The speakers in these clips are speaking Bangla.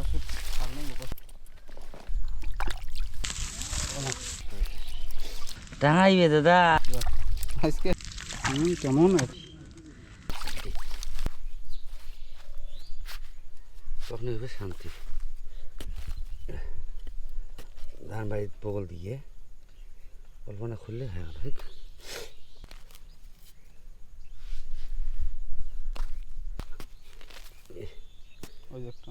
পাশে টাঙাইবে দাদা। আজকে হুম কেমন তখন হবে শান্তি। ধান বাড়ির বগল দিয়ে কল্পনা খুললে হয়ে গেল ঠিক ওই একটা।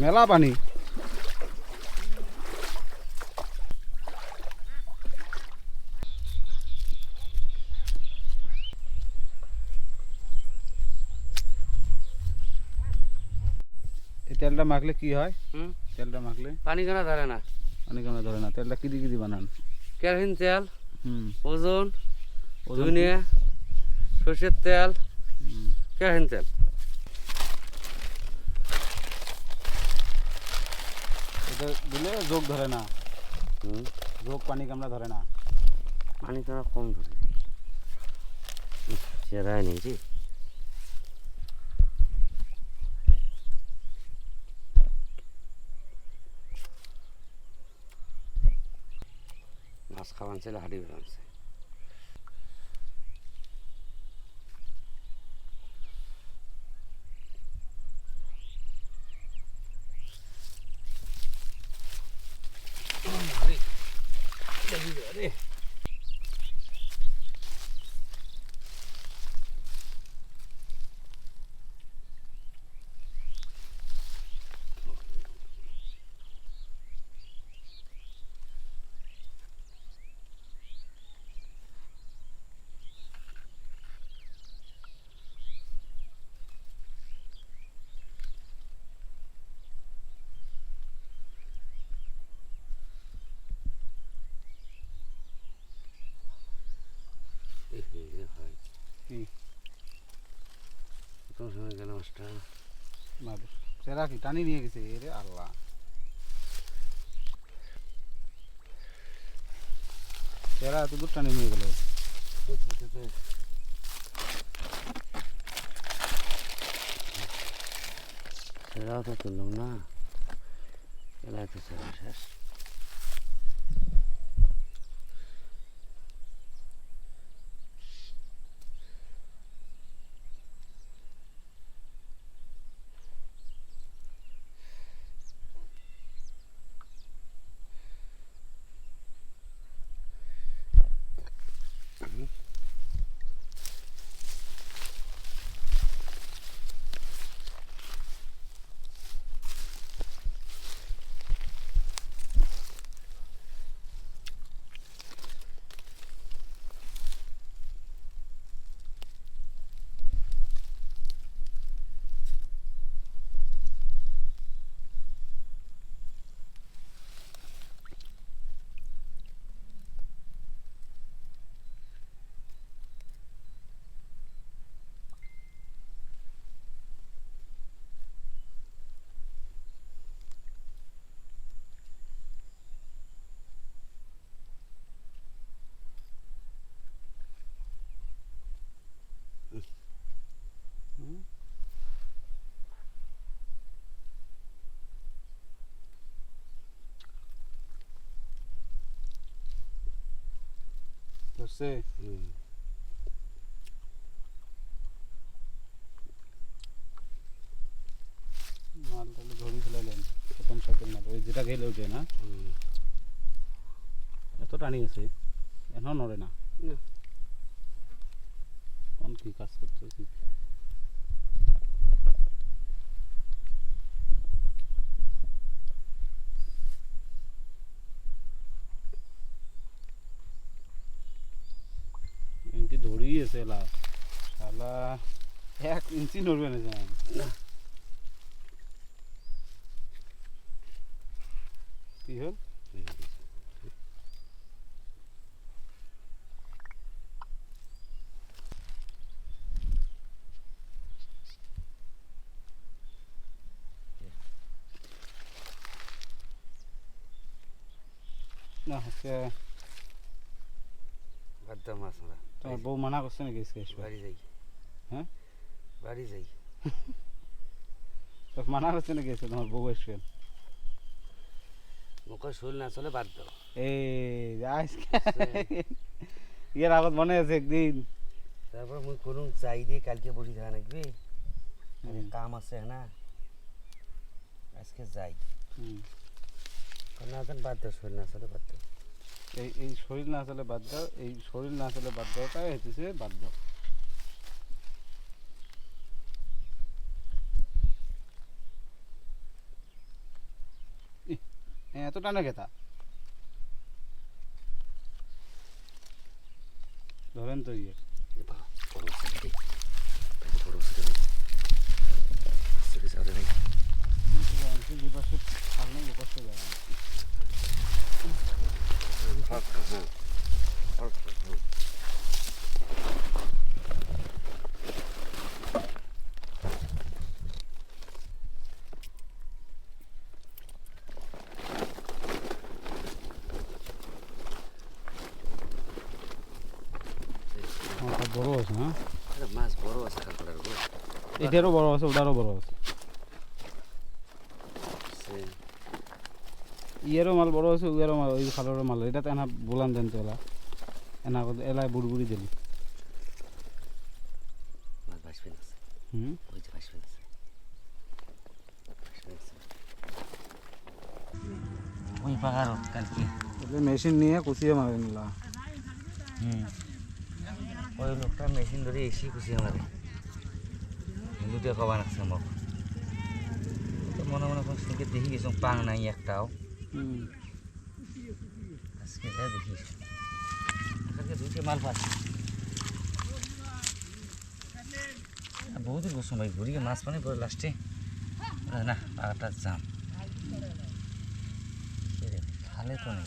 মেলা পানি। তেলটা মাখলে কি হয়? হুম? তেলটা মাখলে? পানি কেনা ধরে না? অনেক আমরা ধরে না? তেলটা কিদি কিদি বানান? কেরোসিন তেল হুম। ওজন ওজন? ধুনিয়া সর্ষের তেল। কেরোসিন তেল। এটা দিলে যোগ ধরে না। যোগ পানি কামড়া ধরে না। পানি কেনা কম ধরে। চেরাই নিয়েছি মাছ খাওয়ান ছিল হাঁড়ি বেরানছে হয় কি কোন সময় গেল মাছটা। সেরা কি টানি নিয়ে গেছে এ রে আল্লাহ। সেরা এত দূর টানি নিয়ে গেল। সেরাও তো তুললাম না এলাই তো সেরা শেষ। ধরছে হুম মাল তাহলে ধরি ফেলাইলেন প্রথম সাইকেল না ওই যেটা গেলে ওঠে না? এত টানি আছে এখন নড়ে না। না। কোন কি কাজ করতে কি ইঞ্চি শালা এক ইঞ্চি নড়বে না জান। কি হল? না হচ্ছে বাদ মাছ মারা তোমার বউ মানা করছে নাকি আজকে আসবে বাড়ি যাই। হ্যাঁ? বাড়ি যাই। তো মানা করছে নাকি আজকে তোমার বউ আসবে মুখে শরীর না চলে বাদ দাও। এই আজকে ইয়ের আগত মনে আছে একদিন? তারপর মুই করুন চাই দিয়ে কালকে বসে থাকা নাকবে কাম আছে না? আজকে যাই। হুম। না বাদ দাও শরীর না চলে বাদ দাও। এই এই শরীর না চলে বাদ দাও এই শরীর না চলে বাদ দাওটাই হচ্ছে বাদ দাও। এত টানা খেতা ধরেন তো ইয়ে। যে পাশে ফাঁক খা, হ্যাঁ। ফাঁক খা, হ্যাঁ। বড় আছে হ্যাঁ আরে মাছ বড় আছে কাঁকড়ার গো। এটারও বড় আছে ওটারও বড় আছে সে- ইয়েরও মাল বড় আছে উয়েরও মাল ওই খালেরও মাল এটা তো এনা বলান জানতো এলা এনা করে এলাই বুড়ি বুড়ি দিলি মাছ ভাসবে না। হুম ওই যে ভাসবে না। ভাসবে না। ওই পাকার কালকে એટલે মেশিন নিয়ে কুচিয়ে মারে নিলা হুম ওই লোকটা মেশিন ধরে এসে খুশি আমাদের হিন্দুতে কবা নাকছে মোক তো মনে মনে কোন সঙ্গে দেখি গেছো পাং নাই একটাও হুম আজকে যা দেখিস আজকে দুইটা মাল পাচ্ছি। বসুন ভাই ঘুরিয়ে মাছ পানি করে লাস্টে। না, পাড়াটা জাম। খালে তো নেই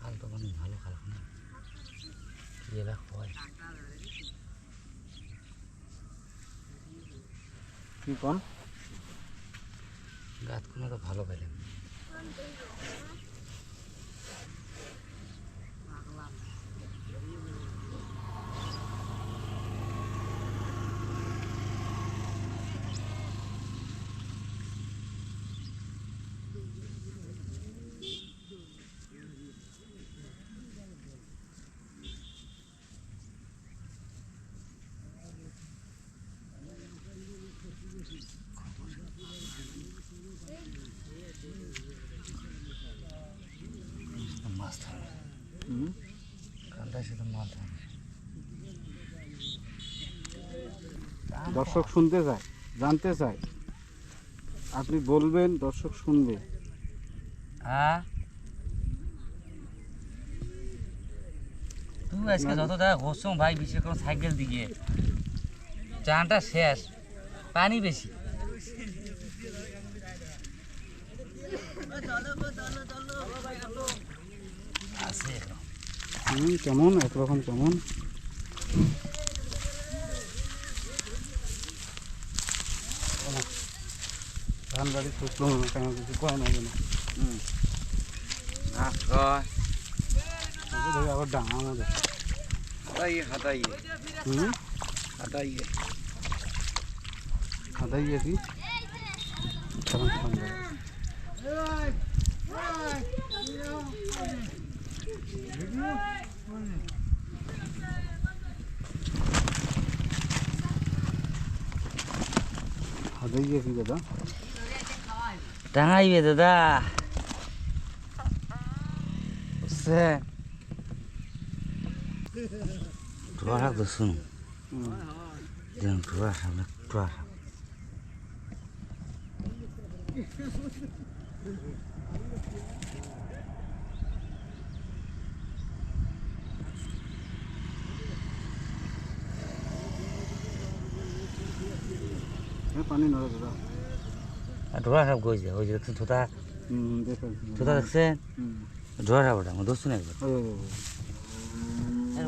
খাল তো মানে ভালো খাল না এলা হয় কি কোন? তো ভালো পেলেন মাছ ধরে হুম দর্শক শুনতে চায় জানতে চায়। আপনি বলবেন দর্শক শুনবে। হ্যাঁ? তুই আজকে যত ঘষছ ভাই বিশেষ করে সাইকেল দিকে। চানটা শেষ পানি বেশি। আছে। কেমন একরকম কেমন? ধান বাড়ি শুকলো না কেন কিছু কয় না। ধরে আবার ডাঙা আমাদের। হাতাইয়ে হাতাইয়ে। হুম? হাতাইয়ে। আদাই গেছি গেছি দাদা টাঙাইবে দাদা বুঝছে টুয়ারা তো শুন হুম যেন টুয়ারা সামনে পানি নড়ে দাদা টুয়ারা সব গই যায় ওই যে থোতা? হুম দেখো তোতা দেখছেন? হুম। ঝড় আবার আমার ধরছুন একবার।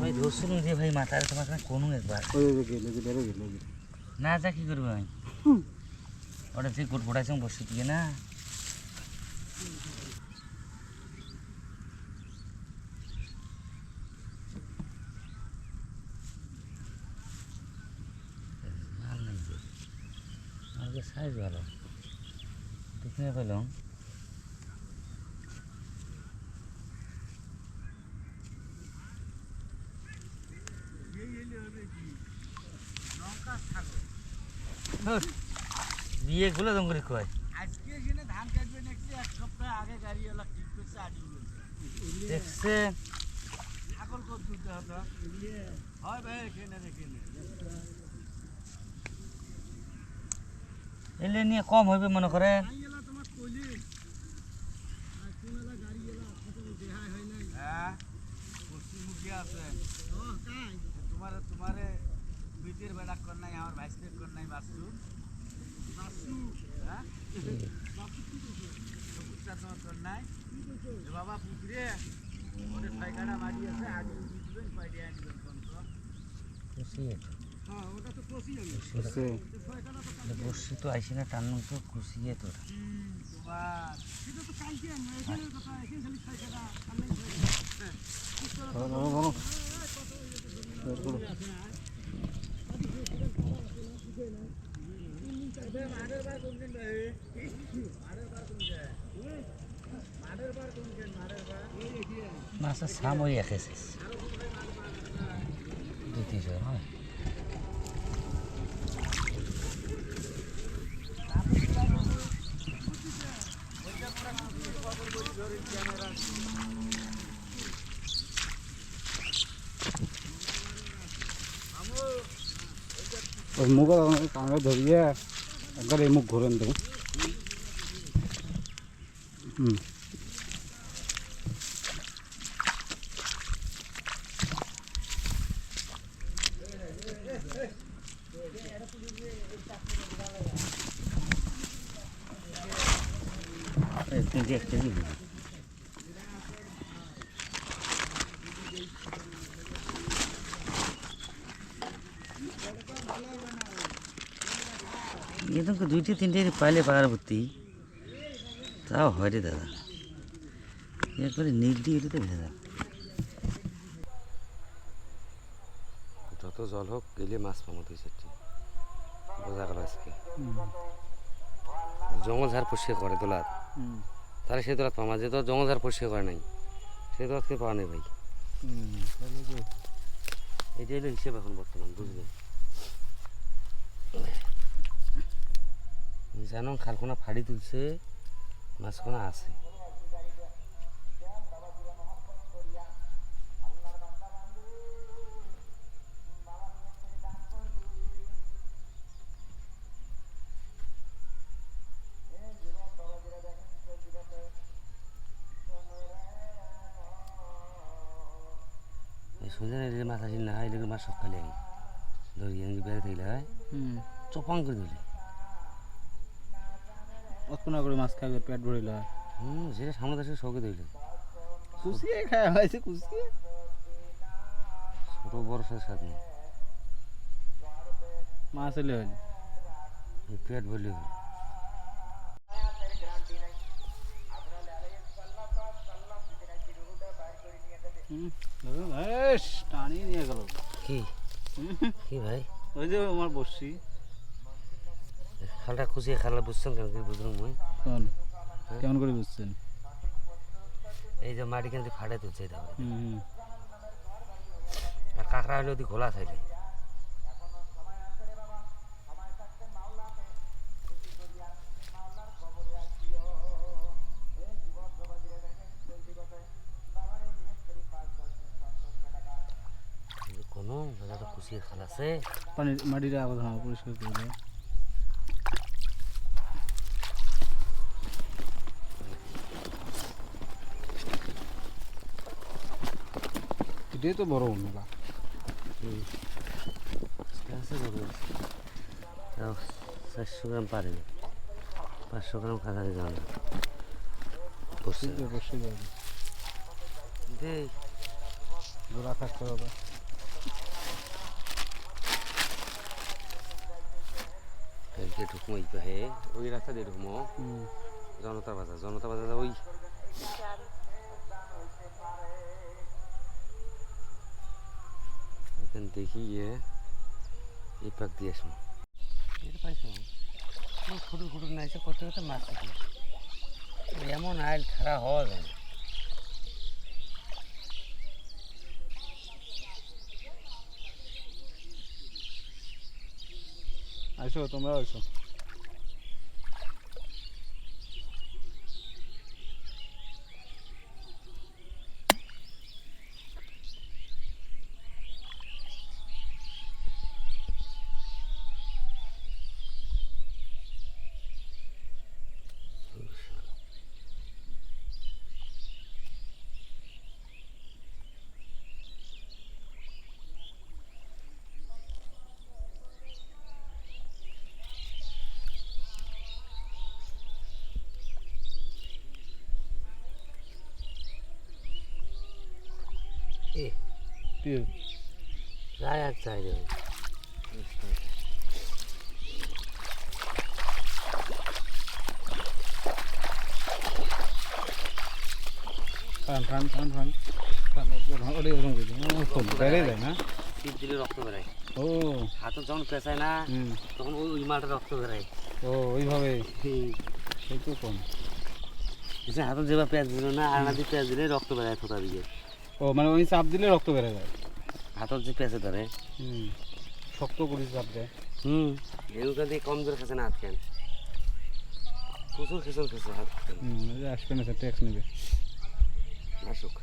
ভাই ধরছুন যে ভাই মাথায় তোমার কোনো একবার। না যা কি করব আমি ওটা তুই কোট ফোটাইছ বসে দিয়ে না মাল নাই যে মালকে সাইজ ভালো ঠিক না পেলাম। বিয়ে গুলো দম করে কয়? আজকে এখানে ধান কাটবে নাকি এক সপ্তাহ আগে গাড়িওয়ালা ঠিক করছে আজ দেখছে। ছাগল কত দুধ হয় ভাই এখানে এখানে। এলে নিয়ে কম হইবে মনে তোমার দেহাই হয় নাই হ্যাঁ পশ্চিমমুখী আছে। ও কাই তোমার তোমারে বিটির বেড়া কর নাই আমার ভাইসের কর নাই বাসু। বাসু হ্যাঁ তোমার কর নাই বাবা পুত্রে ওরে ছয়খানা বাড়ি আছে আগে বুঝবেন কয়টা আনবেন কোন তো হ্যাঁ বসছি তো আইসি না টানুন তো খুশি তোর তোমার সেটা তো কালকে আনব এখানে কথা এখানে খালি ছয়খানা আনলেই ধরো ধরো ধরো মাঠের বার কোনদিন ভাই মাঠের বার কোন যায় মাঠের বার কোন যায় মাঠের বার মাছের সামরি একেছিস দুই তিনশো হয় ওই মুখ কামড়ে ধরিয়ে একবার এই মুখ ঘুরেন দেবো হুম তিনটে এক কেজি হবে। তো তিনটে পাইলে পাকার ভর্তি। তাও হয় রে দাদা। এরপরে নিগডি এটাতে ভেজা যত জল হোক গেলে মাছ পাবো দুই চারটি। বোঝা গেল আজকে। জঙ্গল ঝাড় পরিষ্কার করে তোলার। তাহলে সেই তোলার পামা যে তো জঙ্গল ঝাড় পরিষ্কার করে নাই সেই তোলাকে পাওয়া নেই ভাই। এটাই হলো হিসেব এখন বর্তমান বুঝলেন জানো খালকোনা ফাড়ি তুলছে মাছকোনা আছে। এদিকে মাছ আসিল না এদিকে মাছ আনি ধরি বেড়ে থাকলে হয় হুম। চপাং করে দিলে। অতক্ষণ করে মাছ খাবে পেট ভরিল। হুম সেটা সামনে দেশে শখে দিলে কুচিয়ে খায় হয়েছে কুচিয়ে ছোট বড় সাথে। সাথে মাছ এলে এই পেট ভরলে হুম টানিয়ে নিয়ে গেল। কি? কি ভাই? ওই যে আমার বসছি খালটা খুশিয়ে খালা বুঝছেন কেন কি বুঝলাম মুই? কোন? কেমন করে বুঝছেন? এই যে মাটি কেন ফাটে তুলছে এটা আর কাঁকড়া হলে ওদি খোলা থাইলে কোনো জায়গাটা খুশিয়ে খালাছে পানি মাটিটা আবার হ্যাঁ পরিষ্কার করে দেয় এটাই তো বড় তাও চারশো গ্রাম পারে পাঁচশো গ্রাম কাছাকাছি যাবে বসে যাবে। গোড়া থাকতে হবে। এদিকে ঢুকমো ওই রাস্তা দিয়ে ঢুকমো। জনতা বাজার জনতা বাজার ওই দেখি ইয়ে এই পাক দিয়ে আসব এটা পাইছো? ফুটুর ফুটুর নাইছে করতে করতে মাছ এমন আইল খারাপ হওয়া যায় না। আসো তোমরা আসো এ কি? রায় আর চাই রে fun fun fun fun fun ওরে ওরকম করে দিও ফোন বেড়ে যায় না? টিপ দিলে রক্ত বেরায়। ও। হাতে যখন পেঁচায় না তখন ওই ওই মালটা রক্ত বেরায়। ও ওইভাবে? সেই তো কম। হাতে যেভাবে পেঁয়াজ দিল না আর না দিয়ে পেঁয়াজ দিলে রক্ত বেরায় থোতা দিকে ও মানে ওই চাপ দিলে রক্ত বেড়ে যায়। হাতত যে পেঁচে ধরে হুম শক্ত করে চাপ দেয় হুম। এগুলো দিয়ে কম জোরে খেছে না হাত কেন? প্রচুর খেসল খেছে হাত কেন? হুম আসবে না স্যার ট্যাক্স নেবে। আসুক।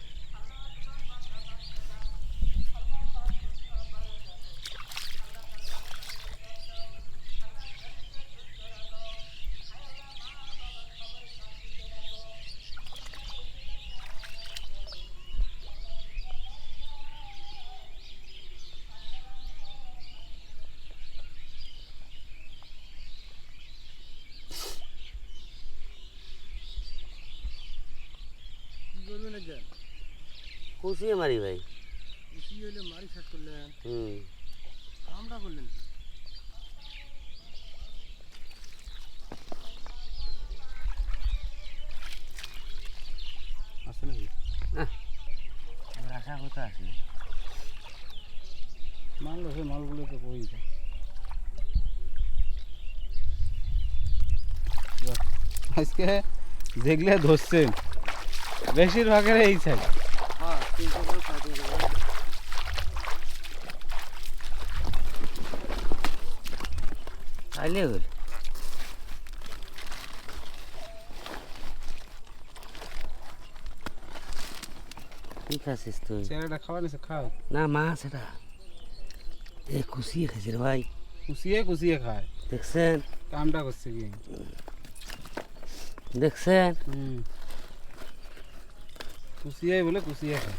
কুচিয়ে মারি ভাই। হইলে মারি শেষ করলেন। হুম। কামটা করলেন আছে নাকি? আশা কথা আছে। মাল আছে মালগুলো তো কই যায়? আজকে যেগুলো ধরছেন বেশিরভাগের এই সাইড হ্যাঁ তিনশো করে সাড়ে তিনশো করে তাইলে হল ঠিক আছিস তুই চেহারাটা খাওয়া নিছে খাও না মাছ এটা এ কুচিয়ে খাইছে রে ভাই কুচিয়ে কুচিয়ে খায় দেখছেন কামটা করছে কি দেখছেন হুম কুচিয়ে বলে কুচিয়ে খায়